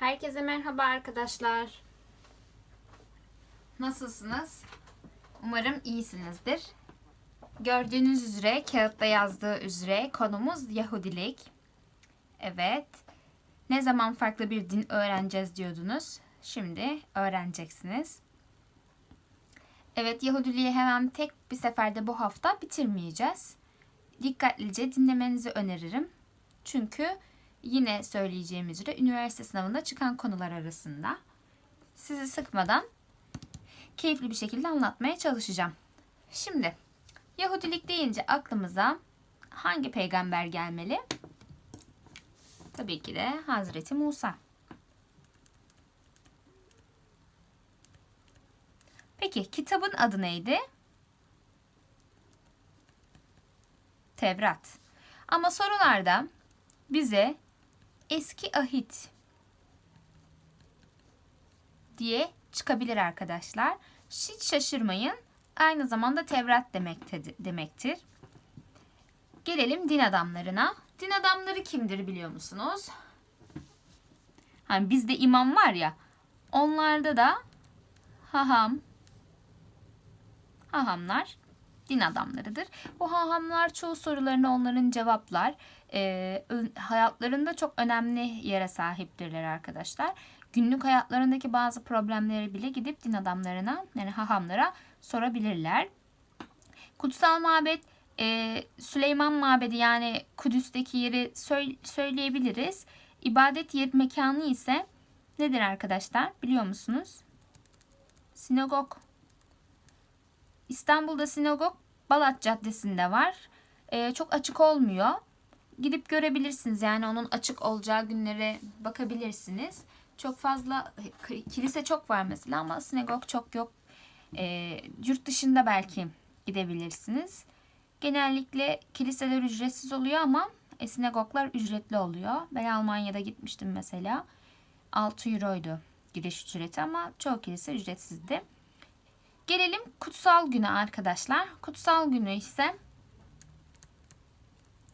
Herkese merhaba arkadaşlar. Nasılsınız? Umarım iyisinizdir. Gördüğünüz üzere kağıtta yazdığı üzere konumuz Yahudilik. Evet. Ne zaman farklı bir din öğreneceğiz diyordunuz. Şimdi öğreneceksiniz. Evet Yahudiliği hemen tek bir seferde bu hafta bitirmeyeceğiz. Dikkatlice dinlemenizi öneririm. Çünkü yine söyleyeceğim üzere üniversite sınavında çıkan konular arasında. Sizi sıkmadan keyifli bir şekilde anlatmaya çalışacağım. Şimdi Yahudilik deyince aklımıza hangi peygamber gelmeli? Tabii ki de Hazreti Musa. Peki kitabın adı neydi? Tevrat. Ama sorularda bize eski ahit diye çıkabilir arkadaşlar. Hiç şaşırmayın. Aynı zamanda Tevrat demektir. Gelelim din adamlarına. Din adamları kimdir biliyor musunuz? Hani bizde imam var ya. Onlarda da haham, hahamlar din adamlarıdır. Bu hahamlar çoğu sorularını onların cevaplar. Ee, hayatlarında çok önemli yere sahiptirler arkadaşlar. Günlük hayatlarındaki bazı problemleri bile gidip din adamlarına yani hahamlara sorabilirler. Kutsal mabet e, Süleyman Mabedi yani Kudüs'teki yeri söyleyebiliriz. İbadet yer mekanı ise nedir arkadaşlar biliyor musunuz? Sinagog. İstanbul'da sinagog Balat Caddesi'nde var. Ee, çok açık olmuyor. Gidip görebilirsiniz. Yani onun açık olacağı günlere bakabilirsiniz. Çok fazla kilise çok var mesela ama sinagog çok yok. Ee, yurt dışında belki gidebilirsiniz. Genellikle kiliseler ücretsiz oluyor ama e, sinagoglar ücretli oluyor. Ben Almanya'da gitmiştim mesela. 6 euroydu giriş ücreti ama çoğu kilise ücretsizdi. Gelelim kutsal güne arkadaşlar. Kutsal günü ise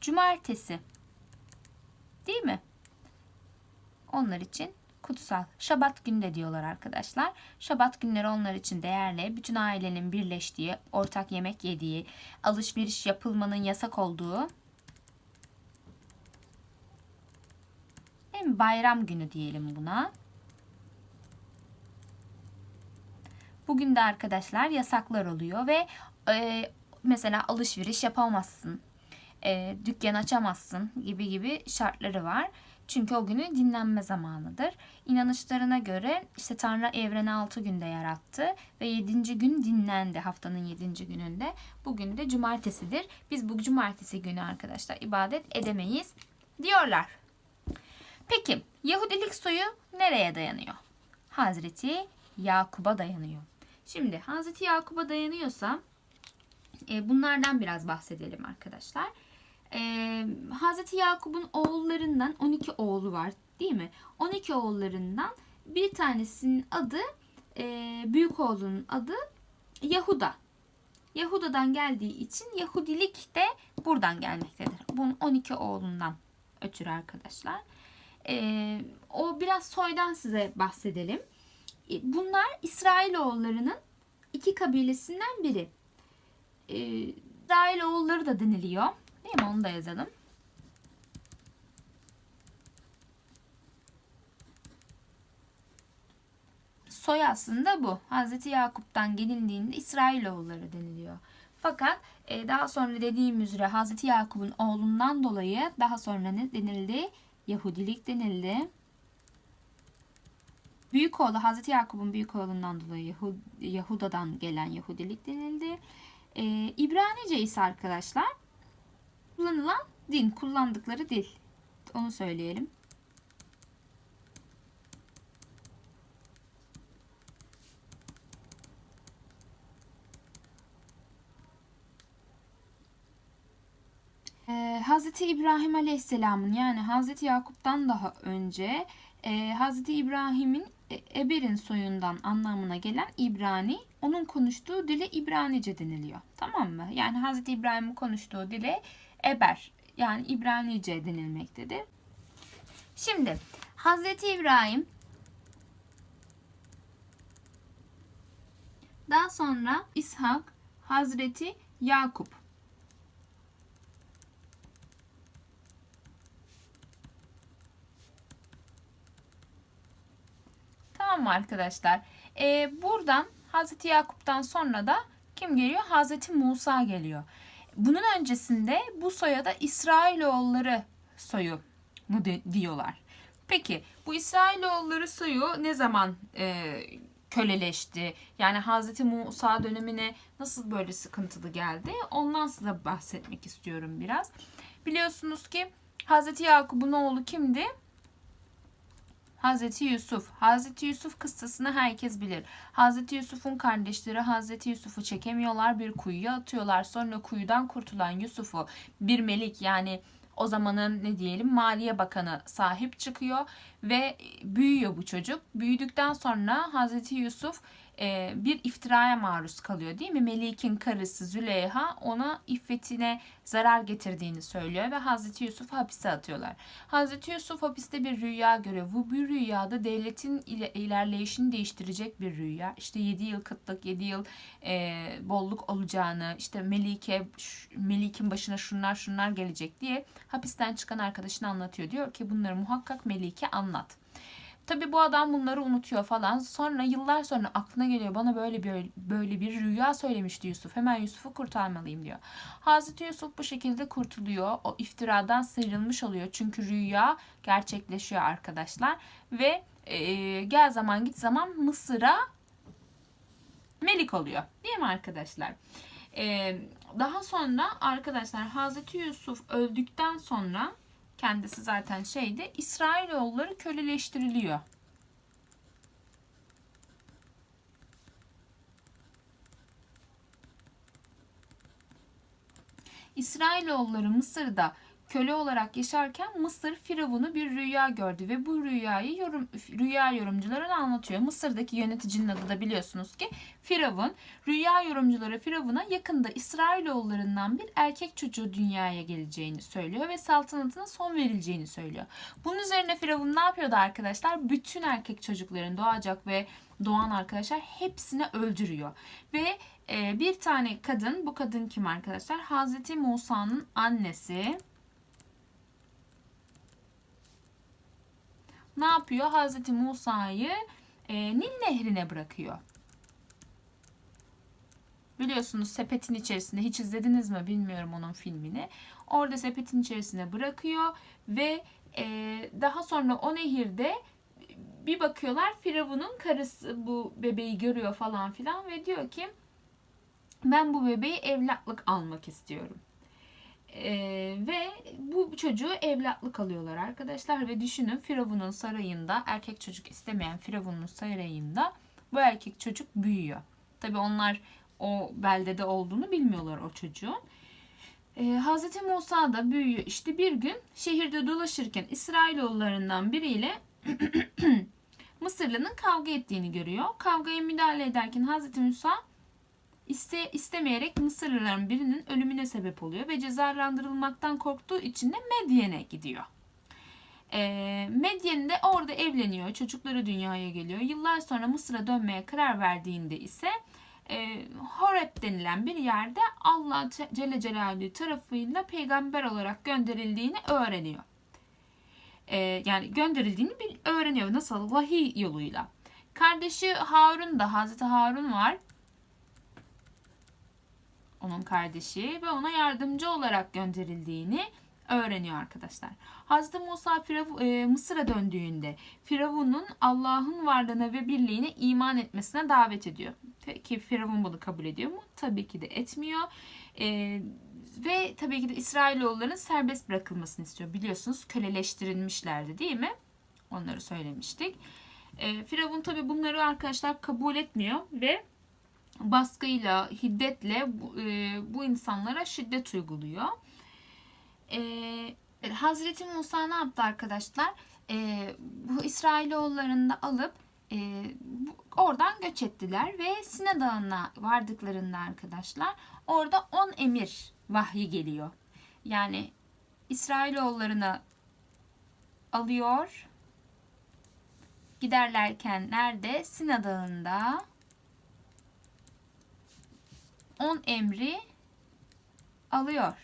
cumartesi. Değil mi? Onlar için kutsal. Şabat günü de diyorlar arkadaşlar. Şabat günleri onlar için değerli. Bütün ailenin birleştiği, ortak yemek yediği, alışveriş yapılmanın yasak olduğu Değil Bayram günü diyelim buna. Bugün de arkadaşlar yasaklar oluyor ve e, mesela alışveriş yapamazsın, e, dükkan açamazsın gibi gibi şartları var. Çünkü o günü dinlenme zamanıdır. İnanışlarına göre işte Tanrı evreni 6 günde yarattı ve 7. gün dinlendi haftanın 7. gününde. Bugün de cumartesidir. Biz bu cumartesi günü arkadaşlar ibadet edemeyiz diyorlar. Peki Yahudilik soyu nereye dayanıyor? Hazreti Yakub'a dayanıyor. Şimdi Hazreti Yakub'a dayanıyorsa e, bunlardan biraz bahsedelim arkadaşlar. E, Hazreti Yakup'un oğullarından 12 oğlu var değil mi? 12 oğullarından bir tanesinin adı e, büyük oğlunun adı Yahuda. Yahuda'dan geldiği için Yahudilik de buradan gelmektedir. Bunun 12 oğlundan ötürü arkadaşlar. E, o biraz soydan size bahsedelim. E, bunlar İsrailoğullarının iki kabilesinden biri. İsrailoğulları da deniliyor. Değil mi? Onu da yazalım. Soy aslında bu. Hazreti Yakup'tan gelindiğinde İsrailoğulları deniliyor. Fakat e, daha sonra dediğim üzere Hazreti Yakup'un oğlundan dolayı daha sonra ne denildi? Yahudilik denildi. Büyük oğlu Hazreti Yakup'un büyük oğlundan dolayı Yahuda'dan gelen Yahudilik denildi. Ee, İbranice ise arkadaşlar kullanılan din, kullandıkları dil. Onu söyleyelim. Ee, Hazreti İbrahim Aleyhisselam'ın yani Hazreti Yakup'tan daha önce e, Hazreti İbrahim'in e, Eber'in soyundan anlamına gelen İbrani, onun konuştuğu dile İbranice deniliyor. Tamam mı? Yani Hazreti İbrahim'in konuştuğu dile Eber yani İbranice denilmektedir. Şimdi Hazreti İbrahim daha sonra İshak, Hazreti Yakup. Tamam mı arkadaşlar? Ee, buradan Hazreti Yakup'tan sonra da kim geliyor? Hazreti Musa geliyor. Bunun öncesinde bu soya da İsrailoğulları soyu mu de, diyorlar. Peki bu İsrailoğulları soyu ne zaman e, köleleşti? Yani Hazreti Musa dönemine nasıl böyle sıkıntılı geldi? Ondan size bahsetmek istiyorum biraz. Biliyorsunuz ki Hazreti Yakup'un oğlu kimdi? Hazreti Yusuf. Hazreti Yusuf kıssasını herkes bilir. Hazreti Yusuf'un kardeşleri Hazreti Yusuf'u çekemiyorlar, bir kuyuya atıyorlar. Sonra kuyudan kurtulan Yusuf'u bir melik yani o zamanın ne diyelim Maliye Bakanı sahip çıkıyor ve büyüyor bu çocuk. Büyüdükten sonra Hazreti Yusuf e, bir iftiraya maruz kalıyor değil mi? Melik'in karısı Züleyha ona iffetine zarar getirdiğini söylüyor ve Hazreti Yusuf hapise atıyorlar. Hazreti Yusuf hapiste bir rüya görüyor. Bu bir rüyada devletin ile ilerleyişini değiştirecek bir rüya. İşte 7 yıl kıtlık, 7 yıl e, bolluk olacağını, işte Melike Melik'in başına şunlar şunlar gelecek diye hapisten çıkan arkadaşını anlatıyor. Diyor ki bunları muhakkak Melik'e anlat. Tabi bu adam bunları unutuyor falan. Sonra yıllar sonra aklına geliyor bana böyle bir böyle bir rüya söylemişti Yusuf. Hemen Yusuf'u kurtarmalıyım diyor. Hazreti Yusuf bu şekilde kurtuluyor. O iftiradan sıyrılmış oluyor. Çünkü rüya gerçekleşiyor arkadaşlar. Ve e, gel zaman git zaman Mısır'a melik oluyor. Değil mi arkadaşlar? Ee, daha sonra arkadaşlar Hazreti Yusuf öldükten sonra kendisi zaten şeydi. İsrailoğulları köleleştiriliyor. İsrailoğulları Mısır'da köle olarak yaşarken Mısır Firavun'u bir rüya gördü ve bu rüyayı yorum, rüya yorumcularına anlatıyor. Mısır'daki yöneticinin adı da biliyorsunuz ki Firavun. Rüya yorumcuları Firavun'a yakında İsrailoğullarından bir erkek çocuğu dünyaya geleceğini söylüyor ve saltanatına son verileceğini söylüyor. Bunun üzerine Firavun ne yapıyordu arkadaşlar? Bütün erkek çocukların doğacak ve doğan arkadaşlar hepsini öldürüyor. Ve e, bir tane kadın, bu kadın kim arkadaşlar? Hazreti Musa'nın annesi. Ne yapıyor? Hazreti Musa'yı e, Nil Nehri'ne bırakıyor. Biliyorsunuz sepetin içerisinde hiç izlediniz mi bilmiyorum onun filmini. Orada sepetin içerisine bırakıyor ve e, daha sonra o nehirde bir bakıyorlar Firavun'un karısı bu bebeği görüyor falan filan ve diyor ki ben bu bebeği evlatlık almak istiyorum. Ve bu çocuğu evlatlık alıyorlar arkadaşlar ve düşünün Firavun'un sarayında erkek çocuk istemeyen Firavun'un sarayında bu erkek çocuk büyüyor. Tabi onlar o beldede olduğunu bilmiyorlar o çocuğun. Ee, Hazreti Musa da büyüyor. İşte bir gün şehirde dolaşırken İsrailoğullarından biriyle Mısırlı'nın kavga ettiğini görüyor. Kavgaya müdahale ederken Hazreti Musa iste, istemeyerek Mısırlıların birinin ölümüne sebep oluyor ve cezalandırılmaktan korktuğu için de Medyen'e gidiyor. E, Medyen orada evleniyor. Çocukları dünyaya geliyor. Yıllar sonra Mısır'a dönmeye karar verdiğinde ise e, Horeb denilen bir yerde Allah Celle Celaluhu tarafıyla peygamber olarak gönderildiğini öğreniyor. E, yani gönderildiğini bir öğreniyor. Nasıl? Vahiy yoluyla. Kardeşi Harun da Hazreti Harun var onun kardeşi ve ona yardımcı olarak gönderildiğini öğreniyor arkadaşlar. Hazreti Musa Firav e, Mısır'a döndüğünde Firavun'un Allah'ın varlığına ve birliğine iman etmesine davet ediyor. Peki Firavun bunu kabul ediyor mu? Tabii ki de etmiyor. E, ve tabii ki de İsrailoğulların serbest bırakılmasını istiyor. Biliyorsunuz köleleştirilmişlerdi değil mi? Onları söylemiştik. E, Firavun tabii bunları arkadaşlar kabul etmiyor ve baskıyla, hiddetle bu, e, bu insanlara şiddet uyguluyor. E, Hazreti Musa ne yaptı arkadaşlar? E, bu İsrailoğullarını da alıp e, oradan göç ettiler ve Sine Dağı'na vardıklarında arkadaşlar orada 10 emir vahyi geliyor. Yani İsrailoğullarını alıyor giderlerken nerede? Sina Dağı'nda 10 emri alıyor.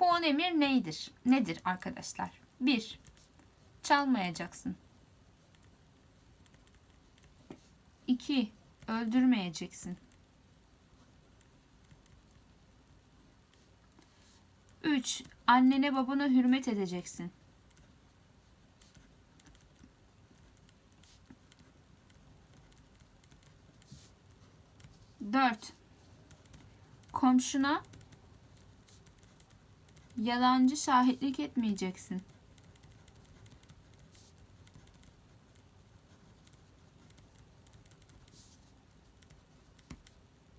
Bu 10 emir neydir? Nedir arkadaşlar? 1. Çalmayacaksın. 2. Öldürmeyeceksin. 3. Annene babana hürmet edeceksin. 4. Komşuna yalancı şahitlik etmeyeceksin.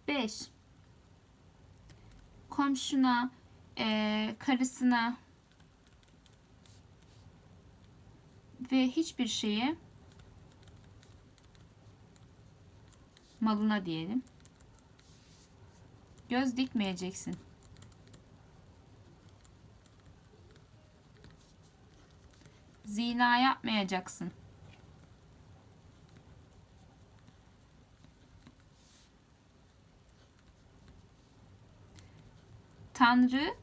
Beş. Komşuna, eee, karısına ve hiçbir şeye malına diyelim. Göz dikmeyeceksin. Zina yapmayacaksın. Tanrı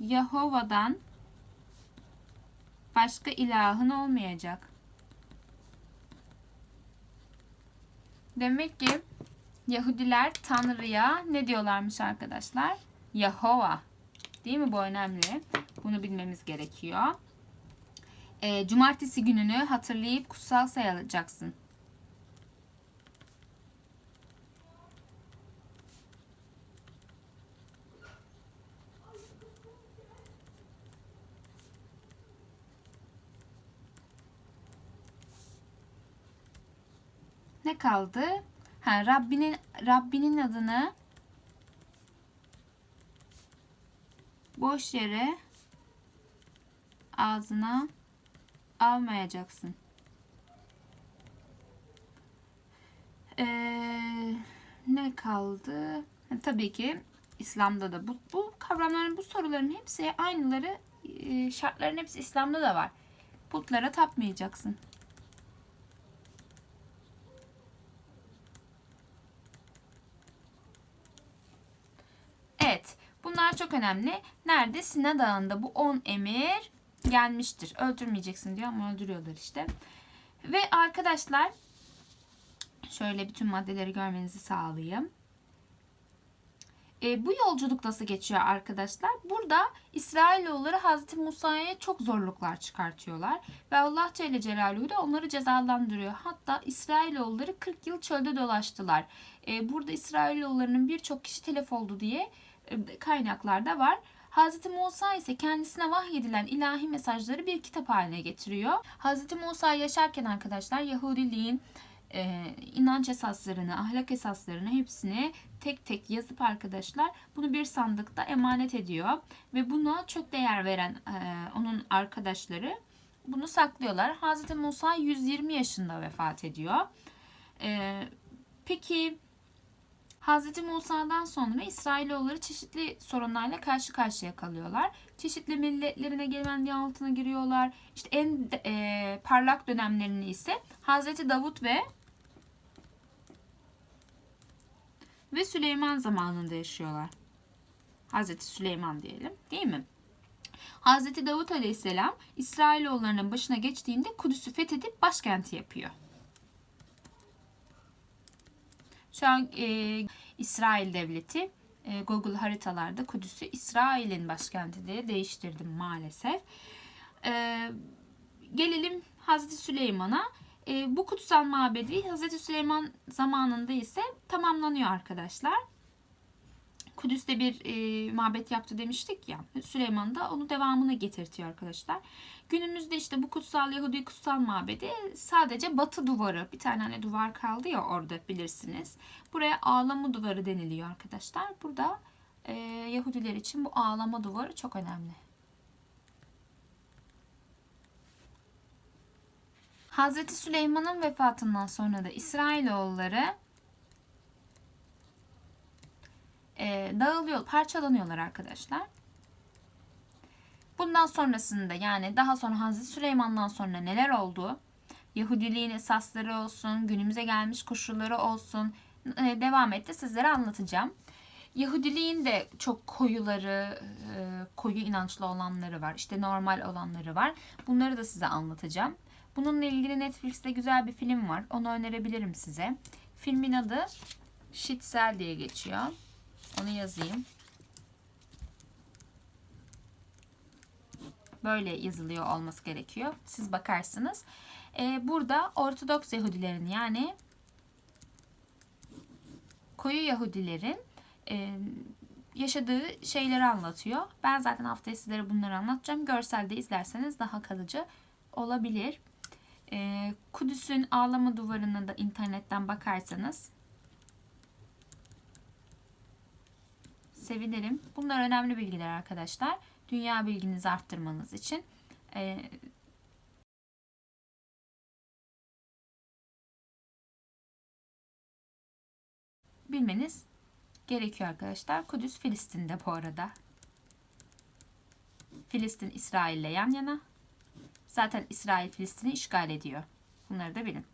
Yahova'dan başka ilahın olmayacak. Demek ki Yahudiler Tanrı'ya ne diyorlarmış arkadaşlar? Yahova. Değil mi? Bu önemli. Bunu bilmemiz gerekiyor. E, cumartesi gününü hatırlayıp kutsal sayacaksın. Ne kaldı? Ha, Rabbinin Rabbinin adını boş yere ağzına almayacaksın. Ee, ne kaldı? Tabii ki İslam'da da bu, bu kavramların, bu soruların hepsi aynıları, e, şartların hepsi İslam'da da var. Putlara tapmayacaksın. Evet. Bunlar çok önemli. Nerede? Sina Dağı'nda bu 10 emir gelmiştir. Öldürmeyeceksin diyor ama öldürüyorlar işte. Ve arkadaşlar şöyle bütün maddeleri görmenizi sağlayayım. E, bu yolculuk nasıl geçiyor arkadaşlar? Burada İsrailoğulları Hazreti Musa'ya çok zorluklar çıkartıyorlar. Ve Allah Celle Celaluhu da onları cezalandırıyor. Hatta İsrailoğulları 40 yıl çölde dolaştılar. E, burada İsrailoğullarının birçok kişi telef oldu diye kaynaklarda var. Hazreti Musa ise kendisine vahyedilen ilahi mesajları bir kitap haline getiriyor. Hazreti Musa yaşarken arkadaşlar Yahudiliğin e, inanç esaslarını, ahlak esaslarını hepsini tek tek yazıp arkadaşlar bunu bir sandıkta emanet ediyor ve buna çok değer veren e, onun arkadaşları bunu saklıyorlar. Hazreti Musa 120 yaşında vefat ediyor. E, peki Hz. Musa'dan sonra İsrailoğulları çeşitli sorunlarla karşı karşıya kalıyorlar. Çeşitli milletlerine egemenliği altına giriyorlar. İşte en e, parlak dönemlerini ise Hz. Davut ve ve Süleyman zamanında yaşıyorlar. Hazreti Süleyman diyelim değil mi? Hazreti Davut Aleyhisselam İsrailoğullarının başına geçtiğinde Kudüs'ü fethedip başkenti yapıyor. Şu an e, İsrail devleti e, Google haritalarda Kudüs'ü İsrail'in başkenti diye değiştirdim maalesef. E, gelelim Hazreti Süleyman'a. E, bu kutsal mabedi Hazreti Süleyman zamanında ise tamamlanıyor arkadaşlar. Kudüs'te bir e, mabet yaptı demiştik ya. Süleyman da onu devamını getirtiyor arkadaşlar. Günümüzde işte bu kutsal Yahudi kutsal mabedi sadece batı duvarı. Bir tane hani duvar kaldı ya orada bilirsiniz. Buraya ağlama duvarı deniliyor arkadaşlar. Burada e, Yahudiler için bu ağlama duvarı çok önemli. Hazreti Süleyman'ın vefatından sonra da İsrailoğulları e, dağılıyor, parçalanıyorlar arkadaşlar. Bundan sonrasında yani daha sonra Hazreti Süleyman'dan sonra neler oldu Yahudiliğin esasları olsun, günümüze gelmiş koşulları olsun e, devam etti sizlere anlatacağım. Yahudiliğin de çok koyuları, e, koyu inançlı olanları var. İşte normal olanları var. Bunları da size anlatacağım. Bununla ilgili Netflix'te güzel bir film var. Onu önerebilirim size. Filmin adı Şitsel diye geçiyor. Onu yazayım. Böyle yazılıyor olması gerekiyor. Siz bakarsınız. Ee, burada Ortodoks Yahudilerin yani koyu Yahudilerin e, yaşadığı şeyleri anlatıyor. Ben zaten haftaya sizlere bunları anlatacağım. Görselde izlerseniz daha kalıcı olabilir. E, Kudüs'ün ağlama duvarına da internetten bakarsanız sevinirim. Bunlar önemli bilgiler arkadaşlar. Dünya bilginizi arttırmanız için. E, bilmeniz gerekiyor arkadaşlar. Kudüs Filistin'de bu arada. Filistin İsrail'le yan yana. Zaten İsrail Filistin'i işgal ediyor. Bunları da bilin.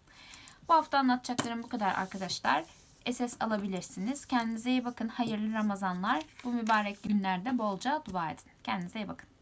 Bu hafta anlatacaklarım bu kadar arkadaşlar. SS alabilirsiniz. Kendinize iyi bakın. Hayırlı Ramazanlar. Bu mübarek günlerde bolca dua edin. Kendinize iyi bakın.